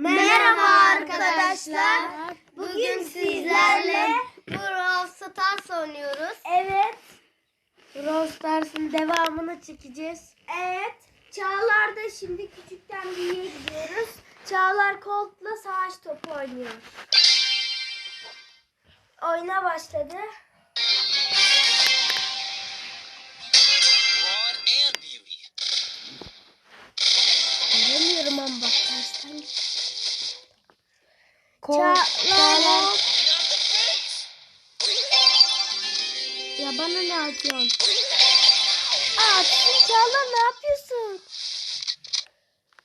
Merhaba arkadaşlar. Bugün sizlerle Brawl Stars oynuyoruz. Evet. Brawl Stars'ın devamını çekeceğiz. Evet. Çağlar da şimdi küçükten büyüğe gidiyoruz. Çağlar Colt'la savaş topu oynuyor. Oyuna başladı. Ron and Beauty. Göremiyorum ama. Çağlar. Face. Ya bana ne atıyorsun? Aa, Çağlar ne yapıyorsun?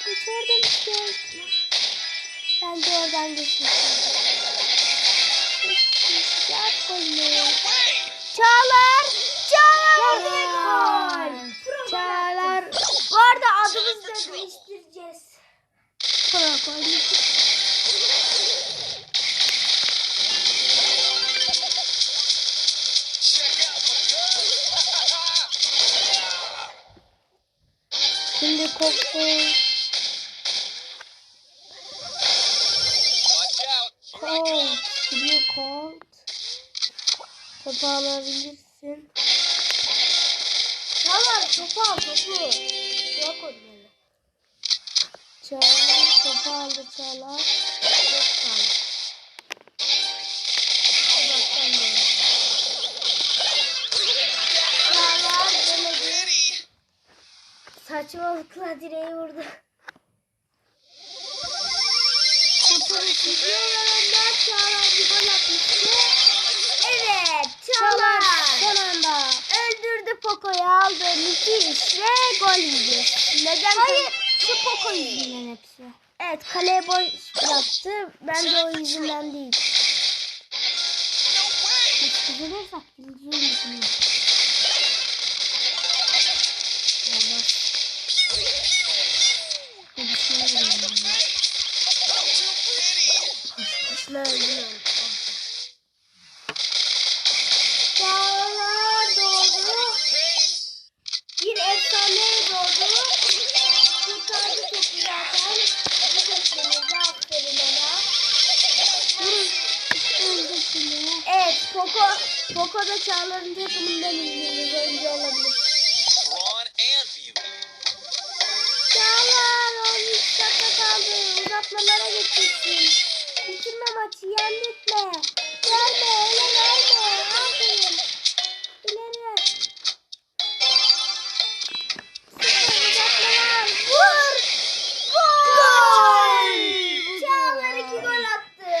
Oradan işte. Ben de oradan geçmiştim. Yap golü. Çağlar. Çağlar. Pro Çağlar. Bu arada adımızı da değiştireceğiz. Pro I Colt. Gidiyor Colt. Topu alabilirsin. Çağlar topu al topu. Yok onları. Çağlar. Topu aldı Çağlar. Saçmalıkla direği vurdu. Çağlar bir gol atmıştı. Evet Çağlar. Son anda. Öldürdü Poco'yu aldı. Müthiş ve gol yedi. Neden? Hayır. Şu Poco yüzünden hepsi. Evet kaleye boş bıraktı. Bence o yüzünden değil. Way. Biz pretty. Kuşla öldüm. Çağlar doğdu. Bir efsane doğdu. Kurtardı topu zaten. Bu beklenirdi aferin ona. Evet Poco. Poco da Çağlar'ın takımından izliyoruz. Önce olabilir. Çağlar 13 dakika kaldı. Uzatmalara geçeceksin. Bitirme maçı yendik mi? Gelme öyle gelme. Aferin. İleri. Uzatmalar. Vur. Gol. Çağlar iki gol attı.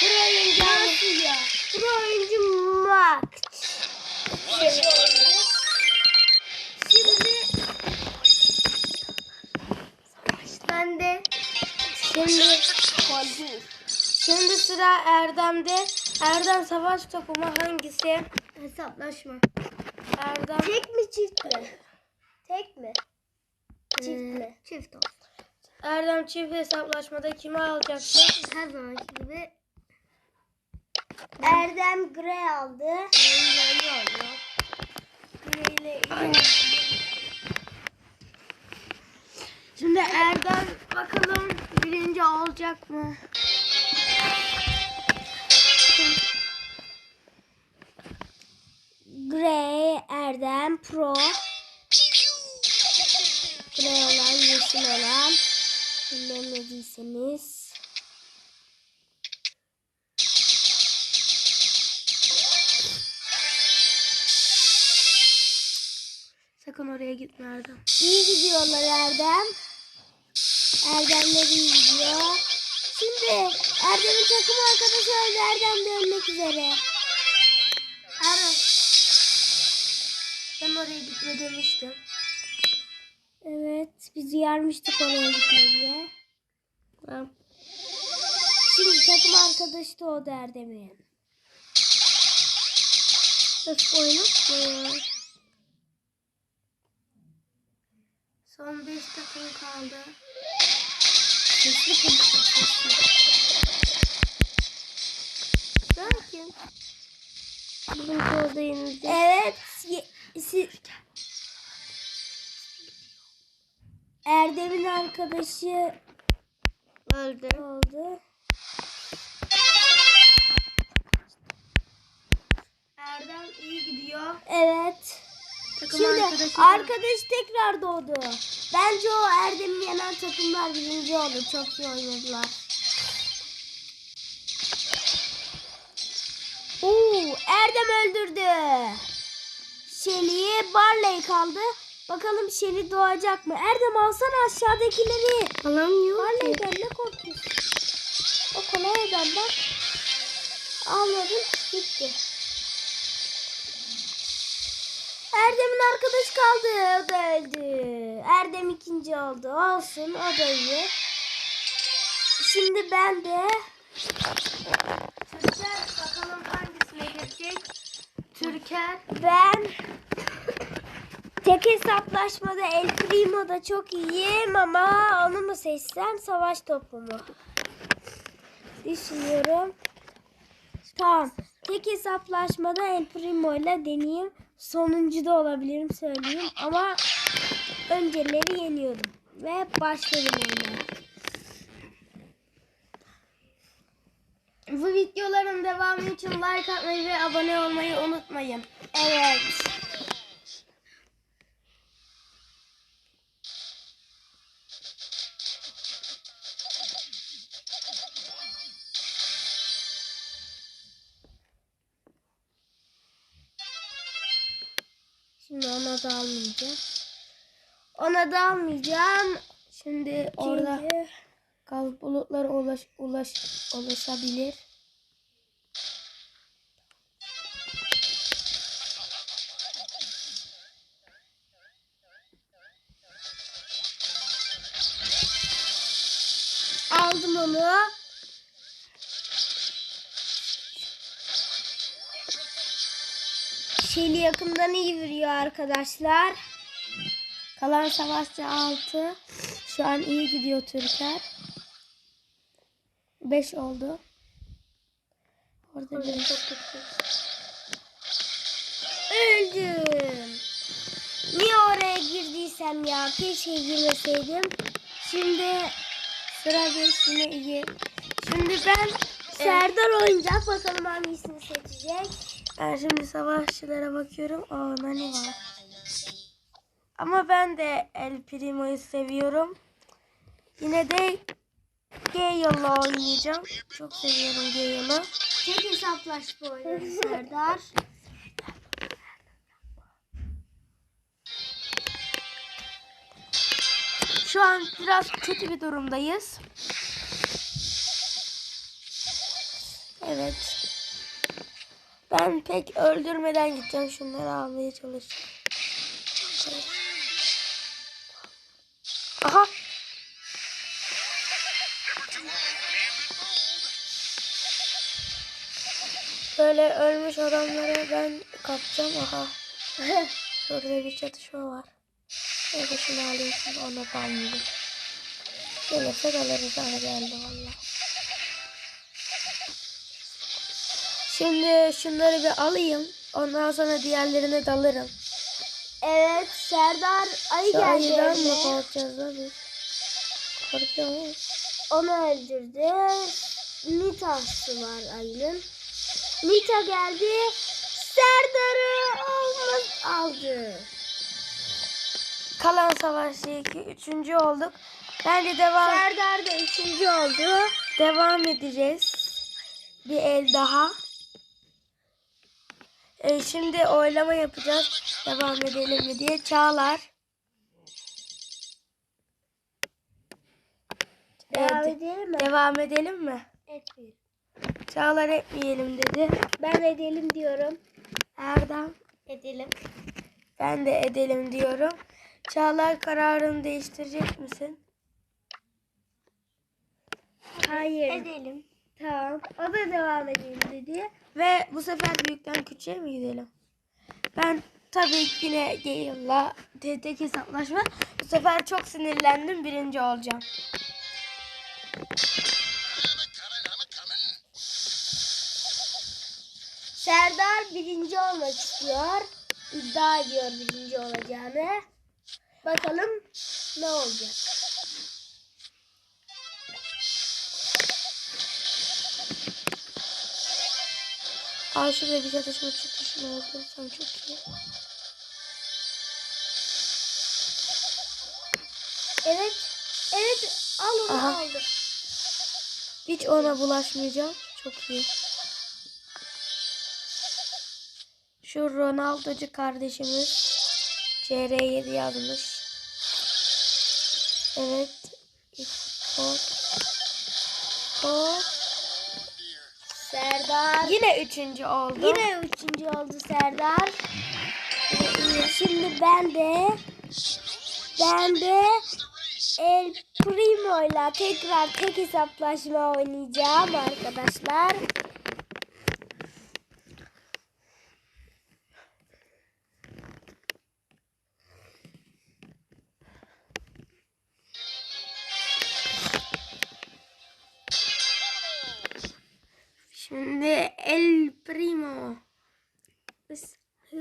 Pro oyuncu? Pro oyuncu Max. Sıra Erdem'de. Erdem savaş topu mu hangisi? Hesaplaşma. Erdem Tek mi çift mi? Tek mi? Çift Ee, mi? Çift olsun. Erdem çift hesaplaşmada kimi alacaksın? Her zamanki gibi Erdem Grey aldı. Grey aldı. Grey ile Şimdi Erdem bakalım birinci olacak mı? Grey, Erdem, Pro. Grey olan, yeşil olan. Bilemediyseniz. Sakın oraya gitme Erdem. İyi gidiyorlar Erdem. Erdemler iyi gidiyor. Şimdi Erdem'in takım arkadaşı öldü. Erdem de ölmek üzere. Oraya gitme demiştim. Evet biz uyarmıştık oraya gitme diye. Şimdi takım arkadaşı da o Erdem'in. Nasıl ya. Son 5 dakika kaldı. Sesli. Sesli. Belki. Bizim kolda yenilecek. Evet. Si- Erdem'in arkadaşı Öldü. Oldu. Erdem iyi gidiyor. Evet. Takım Şimdi arkadaş tekrar doğdu. Bence o Erdem'i yenen takımlar birinci oldu. Çok iyi oynadılar. Oo, Erdem öldürdü. Shelly'i Barley kaldı. Bakalım Shelly doğacak mı? Erdem alsana aşağıdakileri. Alamıyor Barley'den ne korkuyorsun? O kolay adam bak. Almadım gitti. Erdem'in arkadaşı kaldı. O da öldü. Erdem ikinci oldu. Olsun o da iyi. Şimdi ben de Türker bakalım hangisine geçecek? Türker. ben tek hesaplaşmada El Primo'da çok iyiyim ama onu mu seçsem savaş topu mu? Düşünüyorum. Tamam. Tek hesaplaşmada El Primo ile deneyeyim. Sonuncu da olabilirim söyleyeyim ama önceleri yeniyorum. Ve başladım oynamaya. Bu videoların devamı için like atmayı ve abone olmayı unutmayın. Evet. Şimdi ona da almayacağım. Ona da almayacağım. Şimdi orada Çünkü gaz bulutları ulaş, ulaş, ulaşabilir. aldım onu. Şeli yakından iyi vuruyor arkadaşlar. Kalan savaşçı 6. Şu an iyi gidiyor Türker. 5 oldu. Orada bir Öldüm. Niye oraya girdiysem ya? Keşke girmeseydim. Şimdi sıra 5 yine iyi. Şimdi ben Serdar oynayacak. Bakalım hangisini seçecek. Ben şimdi savaşçılara bakıyorum. Aa Nani var. Ama ben de El Primo'yu seviyorum. Yine de Gale'la oynayacağım. Çok seviyorum Gale'ı. Tek hesaplaşma oynadı Serdar. Şu an biraz kötü bir durumdayız. Evet. Ben pek öldürmeden gideceğim. Şunları almaya çalışacağım. Aha. Böyle ölmüş adamlara ben kapacağım. Aha. Şurada bir çatışma var. Neyse şunu alayım şimdi ona banlayayım. Gelirse alırız. Aha geldi valla. Şimdi şunları bir alayım. Ondan sonra diğerlerine dalarım. Evet Serdar ayı geldi. ayıdan mı korkacağız da biz? Korkuyorum ama. Onu öldürdü. Nita'sı var ayının. Nita geldi. Serdar'ı olmaz aldı. Kalan savaşçı 2. Üçüncü olduk. Bence devam, Serdar da üçüncü oldu. devam edeceğiz. Bir el daha. E, şimdi oylama yapacağız. Devam edelim mi diye. Çağlar. Devam Evet, edelim mi? devam edelim mi? Etmeyelim. Çağlar etmeyelim dedi. Ben edelim diyorum. Erdem Edelim. ben de edelim diyorum. Çağlar kararını değiştirecek misin? Hayır. Edelim. Tamam. O da devam edelim dedi. Ve bu sefer büyükten küçüğe mi gidelim? Ben tabii ki yine Gale'la tek hesaplaşma. Bu sefer çok sinirlendim. Birinci olacağım. Serdar birinci olmak istiyor. İddia ediyor birinci olacağını. Bakalım ne olacak. Aa şurada bir çatışma çıktı. Şunu öldürürsem çok iyi. Evet. Evet. Al onu Aha. aldım. Hiç ona bulaşmayacağım. Çok iyi. Şu Ronaldo'cu kardeşimiz CR7 yazmış. Evet. Hop. Hop. Serdar. Yine üçüncü oldu. Yine üçüncü oldu Serdar. Şimdi ben de ben de El Primo ile tekrar tek hesaplaşma oynayacağım arkadaşlar.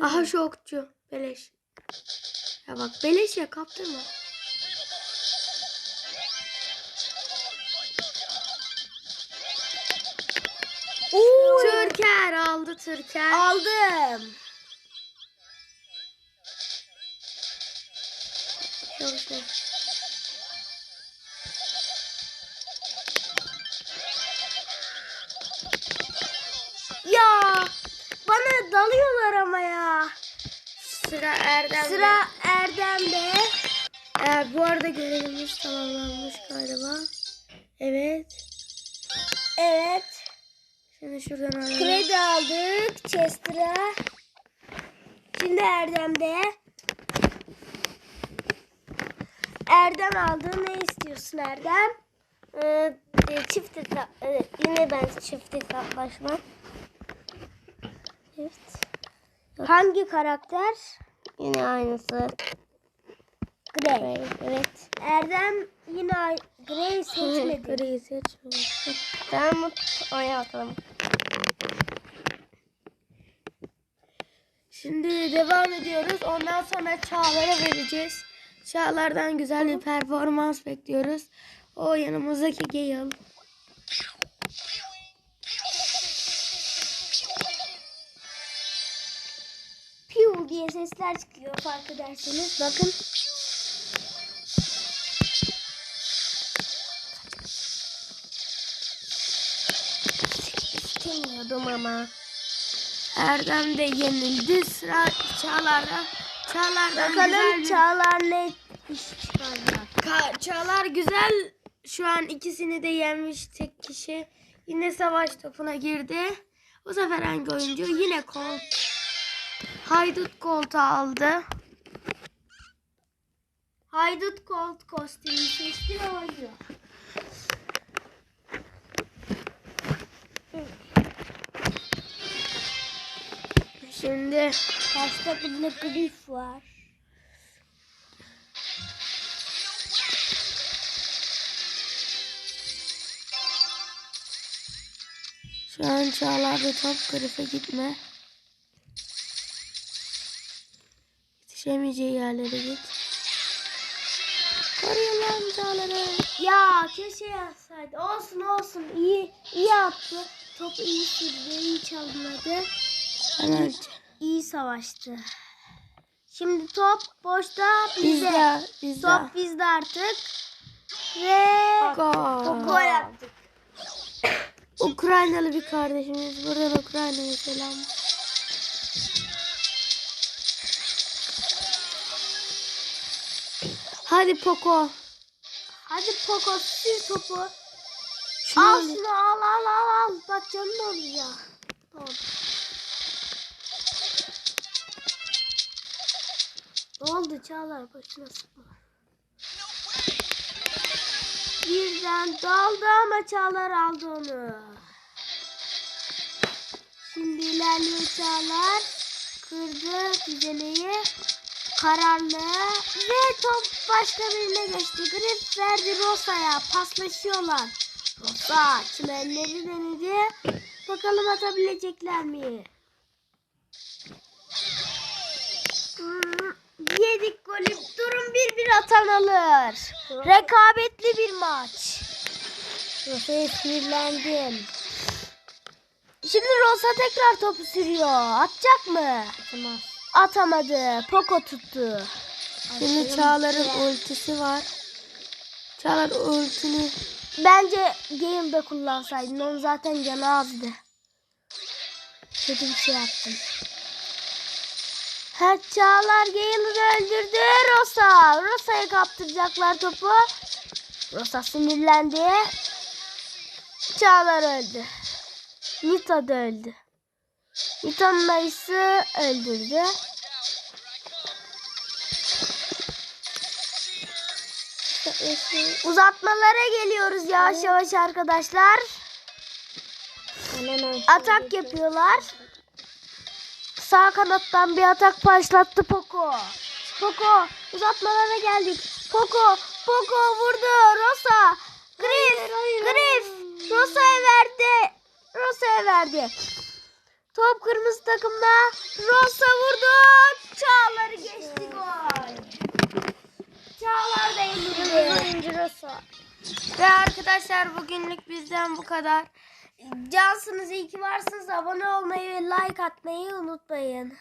Aha şu okçu. Beleş. Ya bak beleş ya kaptırma. Türker aldı Türker. Aldım. Çok Sıra Erdem'de. Sıra Erdem'de. Ee, bu arada görevimiz tamamlanmış galiba. Evet. Evet. Şimdi şuradan alalım. Kredi aldık Chester'a. Şimdi Erdem'de. Erdem aldı. Ne istiyorsun Erdem? Ee, çift hesap, evet, yine ben çift hesaplaşma. Evet, Hangi karakter? yine aynısı. Grey. Evet. Erdem yine Grey seçmedi. Griyi seç. Tamam, oynatalım. Şimdi devam ediyoruz. Ondan sonra Çağlar'a vereceğiz. Çağlar'dan güzel bir performans bekliyoruz. O yanımızdaki Gale. Sesler çıkıyor fark ederseniz. Bakın. İstemiyordum ama. Erdem de yenildi. Sıra Çağlar'da. Çağlar'dan güzel Bakalım bir... Çağlar ne iş çıkaracak. Ka- Çağlar güzel. Şu an ikisini de yenmiş tek kişi. Yine savaş topuna girdi. Bu sefer hangi oyuncu? Yine Colt. Haydut Colt'u aldı. Haydut Colt kostümü seçti ve oynuyor. Şimdi Karşı takımda Griff var. Şu an Çağlar'da top grife gitme. Yetişemeyeceği yerlere git. Lan Çağlar'ı. Ya keşke yazsaydı. Olsun olsun. İyi iyi attı. Top iyi sürdü, iyi çalmadı. Hemen İyi savaştı. Şimdi top boşta bizde. bizde. Bizde. Top bizde artık. Ve Gol. gol attık. Ukraynalı bir kardeşimiz. Buradan Ukrayna'ya selam. Hadi Poco. Hadi Poco sür topu. Şunu al şunu al al al al. Bak canım oluyor. Tamam. Ne oldu Çağlar başına sıkma. Birden daldı ama Çağlar aldı onu. Şimdi ilerliyor Çağlar. Kırdı düzeneyi. Kararlı. Ve top başka birine geçti. Grif verdi Rosa'ya. Paslaşıyorlar. Rosa çimenleri denedi. Bakalım atabilecekler mi? Hmm, Yedik golü. Durum bir bir atan alır. Rekabetli bir maç. Rosa'ya sinirlendim. Şimdi Rosa tekrar topu sürüyor. Atacak mı? Tamam. Atamadı. Poco tuttu. Şimdi Çağlar'ın ultisi var. Çağlar ultini Bence Game'de kullansaydın. Onun zaten canı azdı. Kötü bir şey yaptım. Her Çağlar Gale'ı öldürdü. Rosa. Rosa'ya kaptıracaklar topu. Rosa sinirlendi. Çağlar öldü. Nita da öldü. Nita'nın ayısı öldürdü. Uzatmalara geliyoruz yavaş yavaş arkadaşlar. Atak yapıyorlar. Sağ kanattan bir atak başlattı Poco. Poco uzatmalara geldik. Poco, Poco vurdu. Rosa, Griff, Griff. Rosa'ya verdi. Rosa'ya verdi. Top kırmızı takımda. Rosa vurdu. Çağlar'ı geçti gol. Çağlar da yenildi. Oyuncu Rosa. ve arkadaşlar bugünlük bizden bu kadar. Cansınız iyi ki varsınız. Abone olmayı ve like atmayı unutmayın.